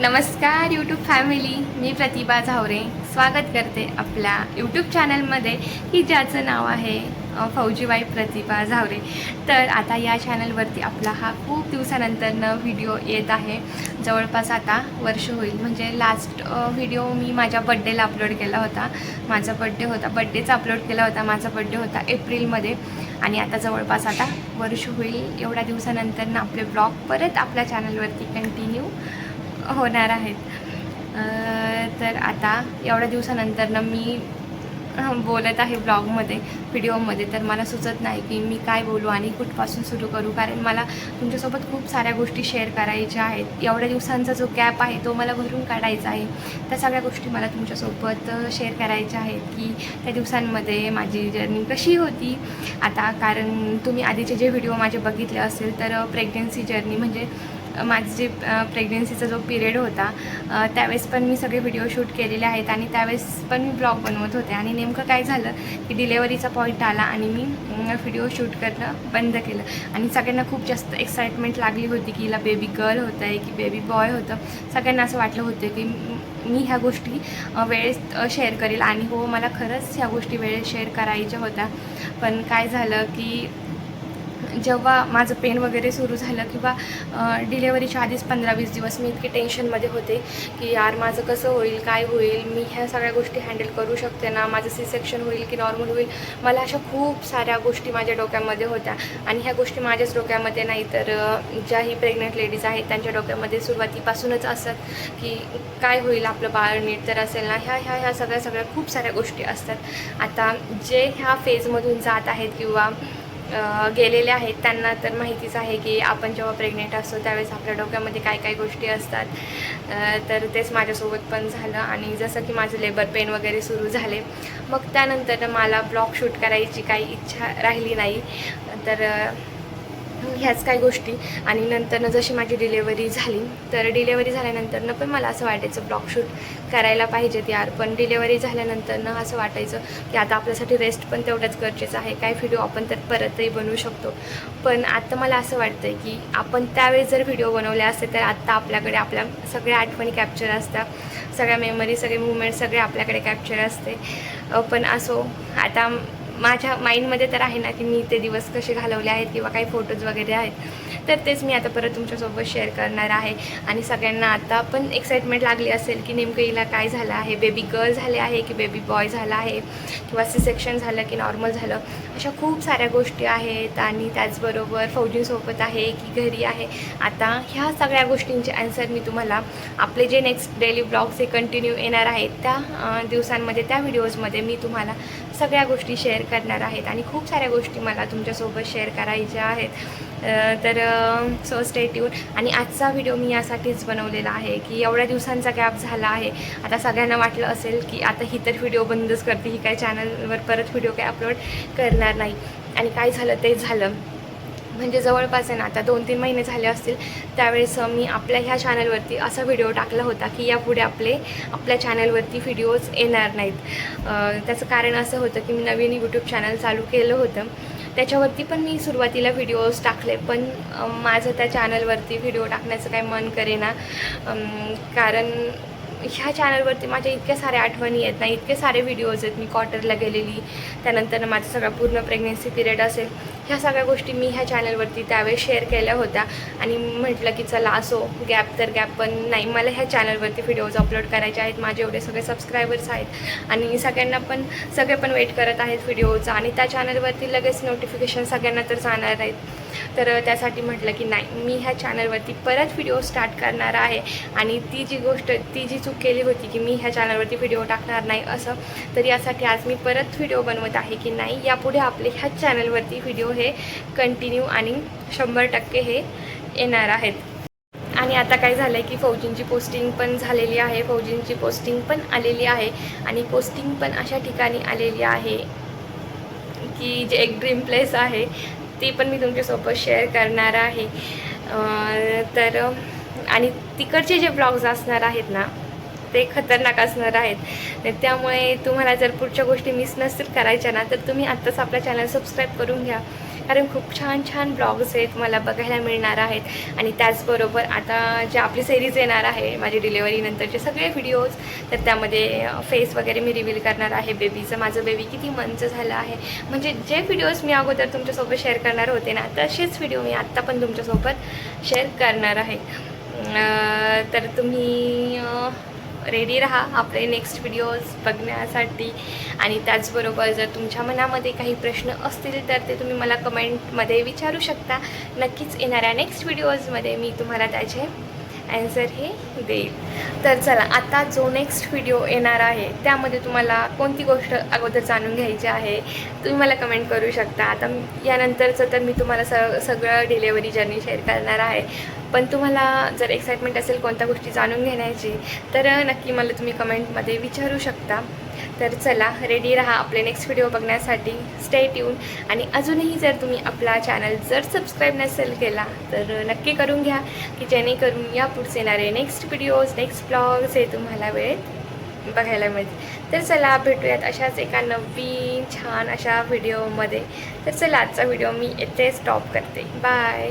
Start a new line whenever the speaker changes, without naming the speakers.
नमस्कार YouTube family मी प्रतिभा झावरे. स्वागत करते आपल्या यूट्यूब चॅनलमध्ये की ज्याचं नाव आहे फौजीबाई प्रतिभा झावरे. तर आता या चॅनलवरती आपला हा खूप दिवसानंतरनं व्हिडिओ येत आहे. जवळपास आता वर्ष होईल. म्हणजे लास्ट व्हिडिओ मी माझ्या बड्डेला अपलोड केला होता. माझा बड्डे होता. बड्डेचा अपलोड केला होता. माझा बड्डे होता एप्रिलमध्ये आणि आता जवळपास आता वर्ष होईल. एवढ्या दिवसानंतरनं आपले ब्लॉग परत आपल्या चॅनलवरती कंटिन्यू होणार आहेत. तर आता एवढ्या दिवसानंतरनं मी बोलत आहे ब्लॉगमध्ये व्हिडिओमध्ये. तर मला सुचत नाही की मी काय बोलू आणि कुठपासून सुरू करू. कारण मला तुमच्यासोबत खूप साऱ्या गोष्टी शेअर करायच्या आहेत. एवढ्या दिवसांचा जो गॅप आहे तो मला भरून काढायचा आहे. त्या सगळ्या गोष्टी मला तुमच्यासोबत शेअर करायच्या आहेत की त्या दिवसांमध्ये माझी जर्नी कशी होती. आता कारण तुम्ही आधीचे जे व्हिडिओ माझे बघितले असेल तर प्रेग्नन्सी जर्नी म्हणजे माझी जे प्रेग्नेन्सीचा जो पिरियड होता त्यावेळेस पण मी सगळे व्हिडिओ शूट केलेले आहेत आणि त्यावेळेस पण मी ब्लॉग बनवत होते. आणि नेमकं काय झालं की डिलेवरीचा पॉईंट आला आणि मी व्हिडिओ शूट करणं बंद केलं. आणि सगळ्यांना खूप जास्त एक्साइटमेंट लागली होती की हिला बेबी गर्ल होतं आहे की बेबी बॉय होतं. सगळ्यांना असं वाटलं होतं की मी ह्या गोष्टी वेळेस वेळेत शेअर करेल. आणि हो मला खरंच ह्या गोष्टी वेळेत शेअर करायच्या होत्या. पण काय झालं की जेव्हा माझं पेन वगैरे सुरू झालं किंवा डिलेवरीच्या आधीच पंधरा वीस दिवस मी इतके टेन्शनमध्ये होते की यार माझं कसं होईल काय होईल मी ह्या सगळ्या गोष्टी हँडल करू शकते ना माझं सी सेक्शन होईल की नॉर्मल होईल? मला अशा खूप साऱ्या गोष्टी माझ्या डोक्यामध्ये होत्या. आणि ह्या गोष्टी माझ्याच डोक्यामध्ये नाही तर ज्याही प्रेग्नंट लेडीज आहेत त्यांच्या डोक्यामध्ये सुरुवातीपासूनच असतात की काय होईल आपलं बाळ नीट तर असेल ना ह्या ह्या ह्या सगळ्या सगळ्या खूप साऱ्या गोष्टी असतात. आता जे ह्या फेजमधून जात आहेत किंवा गेलेले आहेत. त्यांना तर माहितीच आहे की आपण जेव्हा प्रेग्नेंट असतो त्यावेळेस आपल्या डोक्यामध्ये काय काय गोष्टी असतात. तर तेच माझ्यासोबत पण झालं आणि जसं की माझं लेबर पेन वगैरे सुरू झाले. मग त्यानंतर मला ब्लॉग शूट करायची काही इच्छा राहिली नाही. तर ह्याच काही गोष्टी. आणि नंतरनं जशी माझी डिलेवरी झाली तर डिलेवरी झाल्यानंतरनं पण मला असं वाटायचं ब्लॉकशूट करायला पाहिजेत यार. पण डिलेवरी झाल्यानंतरनं असं वाटायचं की आता आपल्यासाठी रेस्ट पण तेवढंच गरजेचं आहे. काय व्हिडिओ आपण तर परतही बनवू शकतो. पण आता मला असं वाटतं आहे की आपण त्यावेळेस जर व्हिडिओ बनवले असते तर आत्ता आपल्याकडे आपल्या सगळ्या आठवणी कॅप्चर असतात. सगळ्या मेमरी सगळे मुवमेंट सगळे आपल्याकडे कॅप्चर असते. पण असो आता माझ्या माइंडमध्ये तर आहे ना की मी ते दिवस कसे घालवले आहेत किंवा काही फोटोज वगैरे आहेत. तर तेच मी आता परत तुमच्यासोबत शेअर करणार आहे. आणि सगळ्यांना आता पण एक्साइटमेंट लागली असेल की नेमकं हिला काय झालं आहे? बेबी गर्ल झाले आहे की बेबी बॉय झाला आहे? किंवा सी सेक्शन झालं की नॉर्मल झालं? अशा खूप साऱ्या गोष्टी आहेत आणि त्याचबरोबर फौजींसोबत आहे की घरी आहे. आता ह्या सगळ्या गोष्टींचे आन्सर मी तुम्हाला आपले जे नेक्स्ट डेली ब्लॉग्स हे कंटिन्यू येणार आहेत त्या दिवसांमध्ये त्या व्हिडिओजमध्ये मी तुम्हाला सगळ्या गोष्टी शेअर करणार आहेत. आणि खूप साऱ्या गोष्टी मला तुमच्यासोबत शेअर करायच्या आहेत. तर सो स्टेट्यून आणि आजचा व्हिडिओ मी यासाठीच बनवलेला आहे की एवढ्या दिवसांचा गॅप झाला आहे. आता सगळ्यांना वाटलं असेल की आता ही तर व्हिडिओ बंदच करते. ही काय चॅनलवर परत व्हिडिओ काय अपलोड करणार नाही. आणि काय झालं ते झालं. म्हणजे जवळपास आहे ना आता दोन तीन महिने झाले असतील. त्यावेळेस मी आपल्या ह्या चॅनलवरती असा व्हिडिओ टाकला होता की यापुढे आपले आपल्या चॅनलवरती व्हिडिओज येणार नाहीत. त्याचं कारण असं होतं की मी नवीन यूट्यूब चॅनल चालू केलं होतं. त्याच्यावरती पण मी सुरुवातीला व्हिडिओज टाकले पण माझं त्या चॅनलवरती व्हिडिओ टाकण्याचं काही मन करेना. कारण ह्या चॅनलवरती माझ्या इतक्या साऱ्या आठवणी आहेत ना इतके सारे व्हिडिओज आहेत. मी क्वार्टरला गेलेली त्यानंतर माझा सगळा पूर्ण प्रेग्नेन्सी पिरियड असेल. ह्या सगळ्या गोष्टी मी ह्या चॅनलवरती त्यावेळेस शेअर केल्या होत्या. आणि म्हटलं की चला असो गॅप तर गॅप पण नाही मला ह्या चॅनलवरती व्हिडिओज अपलोड करायचे आहेत. माझे एवढे सगळे सबस्क्रायबर्स आहेत. आणि सगळ्यांना पण सगळे पण वेट करत आहेत व्हिडिओचा आणि त्या चॅनलवरती लगेच नोटिफिकेशन सगळ्यांना तर जाणार आहेत. तर त्यासाठी म्हटलं की नाही मी ह्या चॅनलवरती परत व्हिडिओ स्टार्ट करणार आहे. आणि ती जी गोष्ट ती जी चूक केली होती की मी ह्या चॅनलवरती व्हिडिओ टाकणार नाही असं तर यासाठी आज मी परत व्हिडिओ बनवत आहे की नाही. यापुढे आपले ह्याच चॅनलवरती व्हिडिओ हे कंटिन्यू आणि शंभर टक्के हे येणार आहेत. आणि आता काय झालं आहे की फौजींची पोस्टिंग पण झालेली आहे फौजींची पोस्टिंग पण आलेली आहे. आणि पोस्टिंग पण अशा ठिकाणी आलेली आहे की जे एक ड्रीम प्लेस आहे ती पण मी तुमच्यासोबत शेअर करणार आहे. तर आणि तिकडचे जे ब्लॉग्स असणार आहेत ना ते खतरनाक असणार आहेत. त्यामुळे तुम्हाला जर पुढच्या गोष्टी मिस नसतील करायच्या ना तर तुम्ही आत्ताच आपला चॅनल सबस्क्राईब करून घ्या. कारण खूप छान छान ब्लॉग्स आहेत मला बघायला मिळणार आहेत. आणि त्याचबरोबर आता जे आपली सिरीज येणार आहे माझी डिलेवरीनंतरचे सगळे व्हिडिओज तर त्यामध्ये फेस वगैरे मी रिव्हील करणार आहे. बेबीचं माझं बेबी किती मंच झालं आहे. म्हणजे जे व्हिडिओज मी अगोदर तुमच्यासोबत शेअर करणार होते ना तसेच व्हिडिओ मी आत्ता पण तुमच्यासोबत शेअर करणार आहे. तर तुम्ही रेडी राहा आपले नेक्स्ट व्हिडिओज बघण्यासाठी. आणि त्याचबरोबर जर तुमच्या मनामध्ये काही प्रश्न असतील तर ते तुम्ही मला कमेंटमध्ये विचारू शकता. नक्कीच येणाऱ्या नेक्स्ट व्हिडिओजमध्ये मी तुम्हाला त्याचे ॲन्सर हे देईल. तर चला आता जो नेक्स्ट व्हिडिओ येणार आहे त्यामध्ये तुम्हाला कोणती गोष्ट अगोदर जाणून घ्यायची आहे तुम्ही मला कमेंट करू शकता. आता यानंतरचं तर मी तुम्हाला स सगळं डिलेवरी जर्नी शेअर करणार आहे. पण तुम्हाला जर एक्साइटमेंट असेल कोणत्या गोष्टी जाणून घेण्याची तर नक्की मला तुम्ही कमेंटमध्ये विचारू शकता. तर चला रेडी राहा आपले नेक्स्ट व्हिडिओ बघण्यासाठी. स्टे ट्यून आणि अजूनही जर तुम्ही आपला चॅनल जर सबस्क्राईब नसेल केला तर नक्की करून घ्या की जेणेकरून या पुढचे येणारे नेक्स्ट व्हिडिओज नेक्स्ट ब्लॉग्स हे तुम्हाला वेळेत बघायला मिळतील. तर चला भेटूयात अशाच एका नवीन छान अशा व्हिडिओमध्ये तर चला आजचा व्हिडिओ मी येथे स्टॉप करते. बाय